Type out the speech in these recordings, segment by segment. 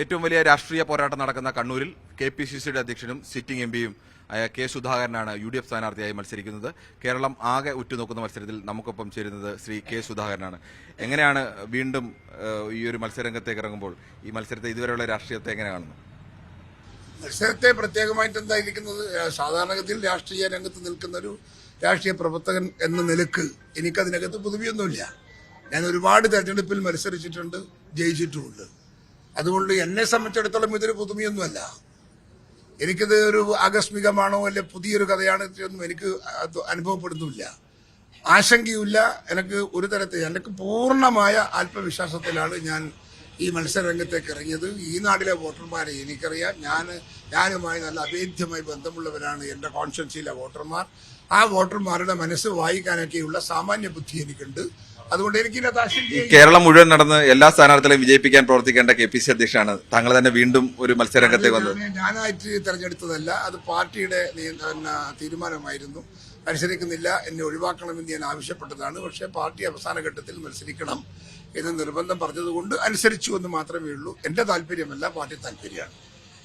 ഏറ്റവും വലിയ രാഷ്ട്രീയ പോരാട്ടം നടക്കുന്ന കണ്ണൂരിൽ കെ പി സി സിയുടെ അധ്യക്ഷനും സിറ്റിംഗ് എം പിയും ആയ കെ സുധാകരനാണ് യു ഡി എഫ് സ്ഥാനാർത്ഥിയായി മത്സരിക്കുന്നത്. കേരളം ആകെ ഉറ്റുനോക്കുന്ന മത്സരത്തിൽ നമുക്കൊപ്പം ചേരുന്നത് ശ്രീ കെ സുധാകരനാണ്. എങ്ങനെയാണ് വീണ്ടും ഈ ഒരു മത്സരരംഗത്തേക്ക് ഇറങ്ങുമ്പോൾ ഈ മത്സരത്തെ ഇതുവരെയുള്ള രാഷ്ട്രീയത്തെ എങ്ങനെ കാണുന്നു? മത്സരത്തെ പ്രത്യേകമായിട്ട് എന്തായിരിക്കുന്നത് സാധാരണഗതിയിൽ രാഷ്ട്രീയ രംഗത്ത് നിൽക്കുന്ന ഒരു രാഷ്ട്രീയ പ്രവർത്തകൻ എന്ന നിലയ്ക്ക് എനിക്കതിനകത്ത് പുതുമയൊന്നുമില്ല ഞാൻ ഒരുപാട് തെരഞ്ഞെടുപ്പിൽ മത്സരിച്ചിട്ടുണ്ട് ജയിച്ചിട്ടുമുണ്ട്. അതുകൊണ്ട് എന്നെ സംബന്ധിച്ചിടത്തോളം ഇതൊരു പുതുമയൊന്നുമല്ല. എനിക്കിത് ഒരു ആകസ്മികമാണോ അല്ലെ പുതിയൊരു കഥയാണ് ഒന്നും എനിക്ക് അനുഭവപ്പെടുന്നില്ല ആശങ്കയുമില്ല. എനിക്ക് ഒരു തരത്തിൽ എനിക്ക് പൂർണമായ ആത്മവിശ്വാസത്തിലാണ് ഞാൻ ഈ മത്സരരംഗത്തേക്ക് ഇറങ്ങിയത്. ഈ നാട്ടിലെ വോട്ടർമാരെ എനിക്കറിയാം. ഞാൻ ഞാനുമായി നല്ല അഭേദ്യമായി ബന്ധമുള്ളവരാണ് എന്റെ കോൺഷ്യൻസിയിലെ വോട്ടർമാർ. ആ വോട്ടർമാരുടെ മനസ്സ് വായിക്കാനൊക്കെയുള്ള സാമാന്യ ബുദ്ധി എനിക്കുണ്ട്. അതുകൊണ്ട് ആശങ്കയില്ല കേരളം മുഴുവൻ നടന്ന് എല്ലാ സ്ഥാനാർത്ഥികളെയും വിജയിപ്പിക്കാൻ പ്രവർത്തിക്കേണ്ട കെ പി സി അധ്യക്ഷനാണ്. താങ്കൾ തന്നെ വീണ്ടും ഒരു മത്സരരംഗത്തേക്ക് വന്നത്. ഞാനായിട്ട് തെരഞ്ഞെടുത്തതല്ല അത് പാർട്ടിയുടെ തീരുമാനമായിരുന്നു. മത്സരിക്കുന്നില്ല എന്നെ ഒഴിവാക്കണമെന്ന് ഞാൻ ആവശ്യപ്പെട്ടതാണ്. പക്ഷേ പാർട്ടി അവസാന ഘട്ടത്തിൽ മത്സരിക്കണം എന്ന് നിർബന്ധം പറഞ്ഞതുകൊണ്ട് അനുസരിച്ചു എന്ന് മാത്രമേ ഉള്ളൂ. എന്റെ താല്പര്യമല്ല പാർട്ടി താല്പര്യമാണ്.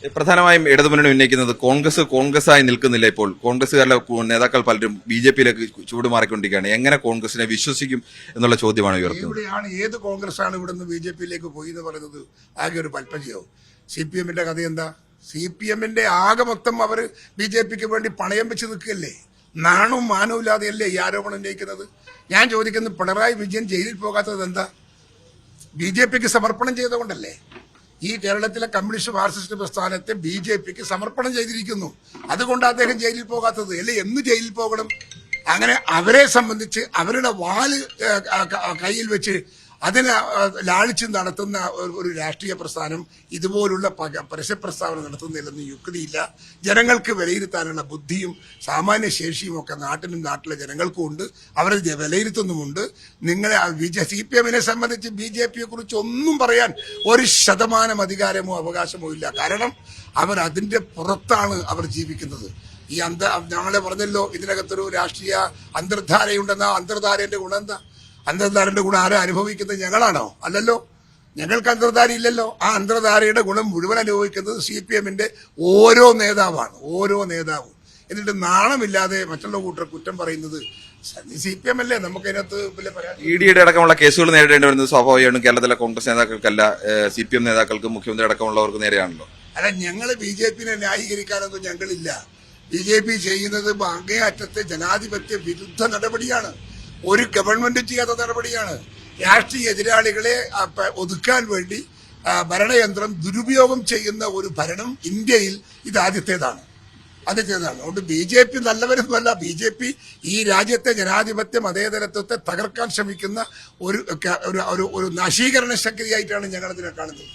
പ്രധാനമായും ഇടതുമുന്നണി ഉന്നയിക്കുന്നത് കോൺഗ്രസ് കോൺഗ്രസ് ആയി നിൽക്കുന്നില്ല ഇപ്പോൾ. കോൺഗ്രസ്സുകാരുടെ നേതാക്കൾ പലരും ബി ജെ പിയിലേക്ക് ചൂടുമാറിക്കൊണ്ടിരിക്കുകയാണ് എങ്ങനെ കോൺഗ്രസിനെ വിശ്വസിക്കും എന്നുള്ള ചോദ്യമാണ് ഉയർത്തുന്നത്. ഇവിടെയാണ് ഏത് കോൺഗ്രസ് ആണ് ഇവിടുന്ന് ബി ജെ പിയിലേക്ക് പോയി എന്ന് പറയുന്നത് ആകെ ഒരു പൽപ്പജയോ സി പി എമ്മിന്റെ കഥ എന്താ? സി പി എമ്മിന്റെ ആകെ മൊത്തം അവർ ബി ജെ പിക്ക് വേണ്ടി പണയം വെച്ച് നിൽക്കുകയല്ലേ? നാണും മാനവും ഇല്ലാതെയല്ലേ ഈ ആരോപണം ഉന്നയിക്കുന്നത്? ഞാൻ ചോദിക്കുന്നത് പിണറായി വിജയൻ ജയിലിൽ പോകാത്തത് എന്താ? ബി ജെ പിക്ക് സമർപ്പണം ചെയ്തുകൊണ്ടല്ലേ ഈ കേരളത്തിലെ കമ്മ്യൂണിസ്റ്റ് മാർക്സിസ്റ്റ് പ്രസ്ഥാനത്തെ ബി ജെ പിക്ക് സമർപ്പണം ചെയ്തിരിക്കുന്നു. അതുകൊണ്ട് അദ്ദേഹം ജയിലിൽ പോകാത്തത്. അല്ലെ? എന്ന് ജയിലിൽ പോകണം. അങ്ങനെ അവരെ സംബന്ധിച്ച് അവരുടെ വാൽ കയ്യിൽ വെച്ച് അതിനെ ലാളിച്ച് നടത്തുന്ന ഒരു- രാഷ്ട്രീയ പ്രസ്ഥാനം ഇതുപോലുള്ള പരസ്യ പ്രസ്താവന നടത്തുന്നില്ലെന്ന് യുക്തിയില്ല. ജനങ്ങൾക്ക് വിലയിരുത്താനുള്ള ബുദ്ധിയും സാമാന്യ ശേഷിയും ഒക്കെ നാട്ടിലും നാട്ടിലെ ജനങ്ങൾക്കും ഉണ്ട്. അവരത് വിലയിരുത്തുന്നുമുണ്ട്. നിങ്ങളെ സി പി എമ്മിനെ സംബന്ധിച്ച് ബി ജെ പിയെ കുറിച്ച് ഒന്നും പറയാൻ ഒരു ശതമാനം അധികാരമോ അവകാശമോ ഇല്ല. കാരണം അവർ അതിന്റെ പുറത്താണ് അവർ ജീവിക്കുന്നത്. ഈ അന്ത ഞങ്ങളെ പറഞ്ഞല്ലോ ഇതിനകത്തൊരു രാഷ്ട്രീയ അന്തർധാരയുണ്ടെന്ന അന്തർധാരയുടെ ഗുണം എന്താ? അന്തർധാരന്റെ ഗുണം ആരാ അനുഭവിക്കുന്നത് ഞങ്ങളാണോ? അല്ലല്ലോ. ഞങ്ങൾക്ക് അന്തർധാര ഇല്ലല്ലോ. ആ അന്തർധാരയുടെ ഗുണം മുഴുവൻ അനുഭവിക്കുന്നത് സി പി എമ്മിന്റെ ഓരോ നേതാവാണ്. ഓരോ നേതാവും. എന്നിട്ട് നാണമില്ലാതെ മറ്റുള്ള കൂട്ടർ കുറ്റം പറയുന്നത് സി പി എം അല്ലേ? നമുക്ക് അതിനകത്ത് വലിയ പരാതി. ഇ ഡിയുടെ അടക്കമുള്ള കേസുകൾ നേരിടേണ്ടി വരുന്നത് സ്വാഭാവികമാണ് കേരളത്തിലെ കോൺഗ്രസ് നേതാക്കൾക്കല്ല സി പി എം നേതാക്കൾക്കും മുഖ്യമന്ത്രി അടക്കമുള്ളവർക്ക് നേരെയാണല്ലോ. അല്ല ഞങ്ങൾ ബി ജെ പിനെ ന്യായീകരിക്കാനൊന്നും ഞങ്ങളില്ല. ബി ജെ പി ചെയ്യുന്നത് അങ്ങേയറ്റത്തെ ജനാധിപത്യ വിരുദ്ധ നടപടിയാണ്. ഒരു ഗവൺമെന്റ് ചെയ്യാത്ത നടപടിയാണ്. രാഷ്ട്രീയ എതിരാളികളെ ഒതുക്കാൻ വേണ്ടി ഭരണയന്ത്രം ദുരുപയോഗം ചെയ്യുന്ന ഒരു ഭരണം ഇന്ത്യയിൽ ഇത് ആദ്യത്തേതാണ്. ആദ്യത്തേതാണ്. അതുകൊണ്ട് ബി ജെ പി നല്ലവരൊന്നുമല്ല ബി ജെ പി ഈ രാജ്യത്തെ ജനാധിപത്യ മതേതരത്വത്തെ തകർക്കാൻ ശ്രമിക്കുന്ന ഒരു ഒരു- ഒരു നശീകരണ ശക്തിയായിട്ടാണ് ഞങ്ങൾ ഇതിനെ കാണുന്നത്.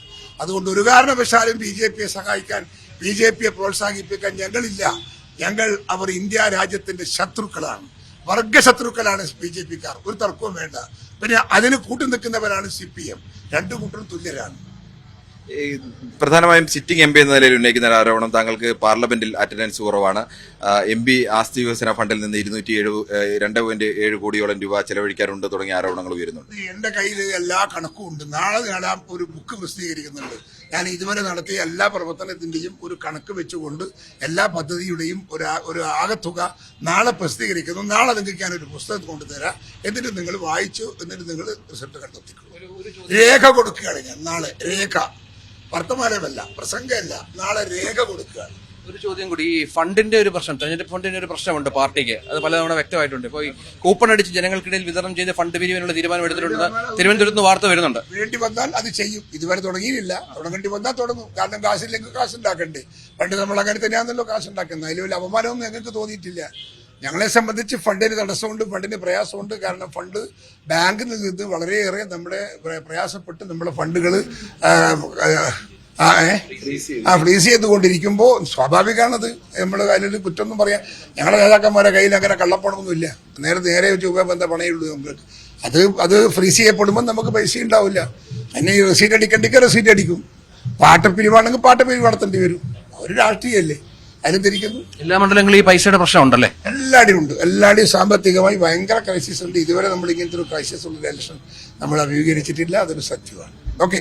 അതുകൊണ്ട് ഒരു കാരണവശാലും ബി ജെ പിയെ സഹായിക്കാൻ ബി ജെ പിയെ പ്രോത്സാഹിപ്പിക്കാൻ ഞങ്ങളില്ല. ഞങ്ങൾ അവർ ഇന്ത്യ രാജ്യത്തിന്റെ ശത്രുക്കളാണ്. വർഗശത്രുക്കളാണ് ബി ജെ പിക്കാർ. ഒരു തർക്കവും വേണ്ട. പിന്നെ അതിന് കൂട്ടു നിൽക്കുന്നവരാണ് സി പി എം. രണ്ടു കൂട്ടരും തുല്യരാണ്. പ്രധാനമായും സിറ്റിംഗ് എം പി എന്ന നിലയിൽ ഉന്നയിക്കുന്ന ഒരു ആരോപണം താങ്കൾക്ക് പാർലമെന്റിൽ അറ്റൻഡൻസ് കുറവാണ്. എം പി ആസ്തി വികസന ഫണ്ടിൽ നിന്ന് ഇരുന്നൂറ്റി ഏഴ് രണ്ട് പോയിന്റ് ഏഴ് കോടിയോളം രൂപ ചെലവഴിക്കാറുണ്ട് തുടങ്ങിയ ആരോപണങ്ങൾ ഉയരുന്നുണ്ട്. എന്റെ കയ്യിൽ എല്ലാ കണക്കും ഉണ്ട്. നാളെ ഞാൻ ഒരു ബുക്ക് പ്രസിദ്ധീകരിക്കുന്നുണ്ട്. ഞാൻ ഇതുവരെ നടത്തിയ എല്ലാ പ്രവർത്തനത്തിന്റെയും ഒരു കണക്ക് വെച്ചുകൊണ്ട് എല്ലാ പദ്ധതിയുടെയും ഒരു ഒരു ആകത്തുക നാളെ പ്രസിദ്ധീകരിക്കുന്നു. നാളെ നിങ്ങൾക്ക് ഞാൻ ഒരു പുസ്തകം കൊണ്ടുതരാം. എന്നിട്ട് നിങ്ങൾ വായിച്ചു എന്നിട്ട് നിങ്ങൾ റിസൾട്ട് കണ്ടെത്തിക്കും. രേഖ കൊടുക്കുകയാണ് ഞാൻ നാളെ. രേഖ. വർത്തമാനമല്ല പ്രസംഗമല്ല. നാളെ രേഖ കൊടുക്കുക. ഒരു ചോദ്യം കൂടി. ഈ ഫണ്ടിന്റെ ഒരു പ്രശ്നം തെരഞ്ഞെടുപ്പ് ഫണ്ടിന്റെ ഒരു പ്രശ്നമുണ്ട് പാർട്ടിക്ക്. അത് പലതവണ വ്യക്തമായിട്ടുണ്ട്. ഇപ്പോൾ ഈ കൂപ്പൺ അടിച്ച് ജനങ്ങൾക്കിടയിൽ വിതരണം ചെയ്ത് ഫണ്ട് പിരിവിനുള്ള തീരുമാനം എടുത്തിട്ടുണ്ട്. തിരുവനന്തപുരത്ത് നിന്ന് വാർത്ത വരുന്നുണ്ട്. വേണ്ടി വന്നാൽ അത് ചെയ്യും. ഇതുവരെ തുടങ്ങിയില്ല. തുടങ്ങേണ്ടി വന്നാൽ തുടങ്ങും. കാരണം കാശില്ലെങ്കിൽ കാശ് ഉണ്ടാക്കണ്ടേ പണ്ട് നമ്മൾ അങ്ങനെ തന്നെയാണല്ലോ കാശ് ഉണ്ടാക്കുന്നത് അതിൽ വലിയ അപമാനമൊന്നും ഞങ്ങൾക്ക് തോന്നിയിട്ടില്ല. ഞങ്ങളെ സംബന്ധിച്ച് ഫണ്ടിന് തടസ്സമുണ്ട് ഫണ്ടിന് പ്രയാസമുണ്ട്. കാരണം ഫണ്ട് ബാങ്കിൽ നിന്ന് വളരെയേറെ നമ്മുടെ പ്ര- പ്രയാസപ്പെട്ട് നമ്മുടെ ഫണ്ടുകൾ ആ ഫ്രീസ് ചെയ്തുകൊണ്ടിരിക്കുമ്പോൾ സ്വാഭാവികമാണത് നമ്മൾ അതിലൊരു കുറ്റമൊന്നും പറയാം. ഞങ്ങളുടെ നേതാക്കന്മാരുടെ കയ്യിൽ അങ്ങനെ കള്ളപ്പണമൊന്നുമില്ല. നേരെ നേരെ രൂപ ബന്ധ പണയുള്ളൂ നമുക്ക്. അത് അത് ഫ്രീസ് ചെയ്യപ്പെടുമ്പോൾ നമുക്ക് പൈസ ഉണ്ടാവില്ല. അതിന് റെസീറ്റ് അടിക്കണ്ടെങ്കിൽ റെസീറ്റ് അടിക്കും. പാട്ടപ്പിരിവാണെങ്കിൽ പാട്ടപ്പിരിവ് നടത്തേണ്ടി വരും. ഒരു രാഷ്ട്രീയല്ലേ. അതിന് തിരിക്കുന്നു എല്ലാ മണ്ഡലങ്ങളിലും ഈ പൈസയുടെ പ്രശ്നം ഉണ്ടല്ലേ എല്ലാവരും ഉണ്ട്. എല്ലാവരുടെയും സാമ്പത്തികമായി ഭയങ്കര ക്രൈസിസ് ഉണ്ട്. ഇതുവരെ നമ്മൾ ഇങ്ങനത്തെ ഒരു ക്രൈസിസ് ഉള്ള ഇലക്ഷൻ നമ്മൾ അഭിമുഖീകരിച്ചിട്ടില്ല. അതൊരു സത്യമാണ്. ഓക്കെ